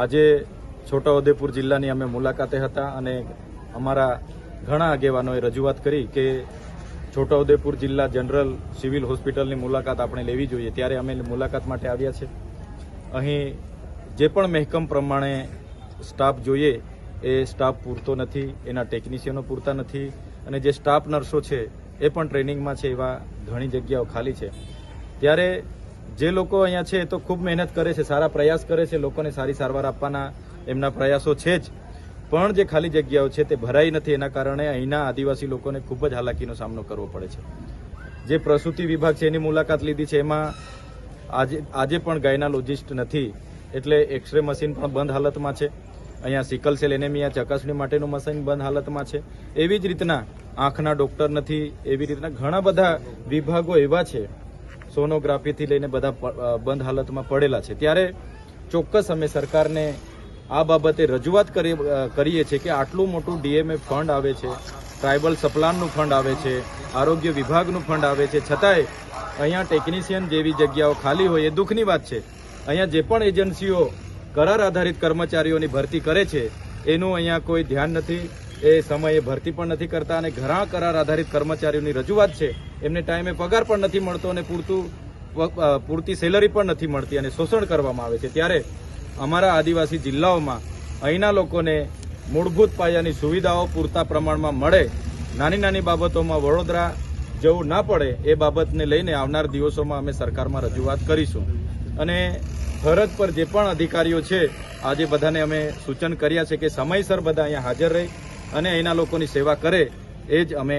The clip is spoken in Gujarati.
આજે છોટાઉદેપુર જિલ્લાની અમે મુલાકાતે હતા અને અમારા ઘણા આગેવાનોએ રજૂઆત કરી કે છોટાઉદેપુર જિલ્લા જનરલ સિવિલ હોસ્પિટલની મુલાકાત આપણે લેવી જોઈએ. ત્યારે અમે મુલાકાત માટે આવ્યા છે. અહીં જે પણ મહેકમ પ્રમાણે સ્ટાફ જોઈએ, એ સ્ટાફ પૂરતો નથી, એના ટેકનિશિયનો પૂરતા નથી અને જે સ્ટાફ નર્સો છે, એ પણ ટ્રેનિંગમાં છે એવા ઘણી જગ્યાઓ ખાલી છે. ત્યારે જે લોકો અહીંયા છે એ તો ખૂબ મહેનત કરે છે, સારા પ્રયાસ કરે છે, લોકોને સારી સારવાર આપવાના એમના પ્રયાસો છે જ. પણ જે ખાલી જગ્યાઓ છે તે ભરાઈ નથી, એના કારણે અહીંના આદિવાસી લોકોને ખૂબ જ હાલાકીનો સામનો કરવો પડે છે. જે પ્રસૂતિ વિભાગ છે એની મુલાકાત લીધી છે, એમાં આજે આજે પણ ગાયનાલોજિસ્ટ નથી, એટલે એક્સરે મશીન પણ બંધ હાલતમાં છે. અહીંયા સિકલ સેલ એનેમિયા, ચકાસણી માટેનું મશીન બંધ હાલતમાં છે. એવી જ રીતના આંખના ડોક્ટર નથી, એવી રીતના ઘણા બધા વિભાગો એવા છે સોનોગ્રાફીથી લઈને બધા બંધ હાલતમાં પડેલા છે. ત્યારે ચોક્કસ અમે સરકારને આ બાબતે રજૂઆત કરી કરીએ છીએ કે આટલું મોટું ડીએમએ ફંડ આવે છે, ટ્રાઇબલ સપ્લાનનું ફંડ આવે છે, આરોગ્ય વિભાગનું ફંડ આવે છે, છતાંય અહીંયા ટેકનિશિયન જેવી જગ્યાઓ ખાલી હોય એ દુઃખની વાત છે. અહીંયા જે પણ એજન્સીઓ કરાર આધારિત કર્મચારીઓની ભરતી કરે છે, એનું અહીંયા કોઈ ધ્યાન નથી, એ સમયે ભરતી પણ નથી કરતા અને ઘણા કરાર આધારિત કર્મચારીઓની રજૂઆત છે. એમને ટાઈમે પગાર પણ નથી મળતો અને પૂરતું પૂરતી સેલરી પણ નથી મળતી અને શોષણ કરવામાં આવે છે. ત્યારે અમારા આદિવાસી જિલ્લાઓમાં અહીંના લોકોને મૂળભૂત પાયાની સુવિધાઓ પૂરતા પ્રમાણમાં મળે, નાની નાની બાબતોમાં વડોદરા જવું ના પડે, એ બાબતને લઈને આવનાર દિવસોમાં અમે સરકારમાં રજૂઆત કરીશું. અને ફરજ પર જે પણ અધિકારીઓ છે, આજે બધાને અમે સૂચન કર્યા છે કે સમયસર બધા અહીંયા હાજર રહી અને અહીંના લોકોની સેવા કરે, એ જ અમે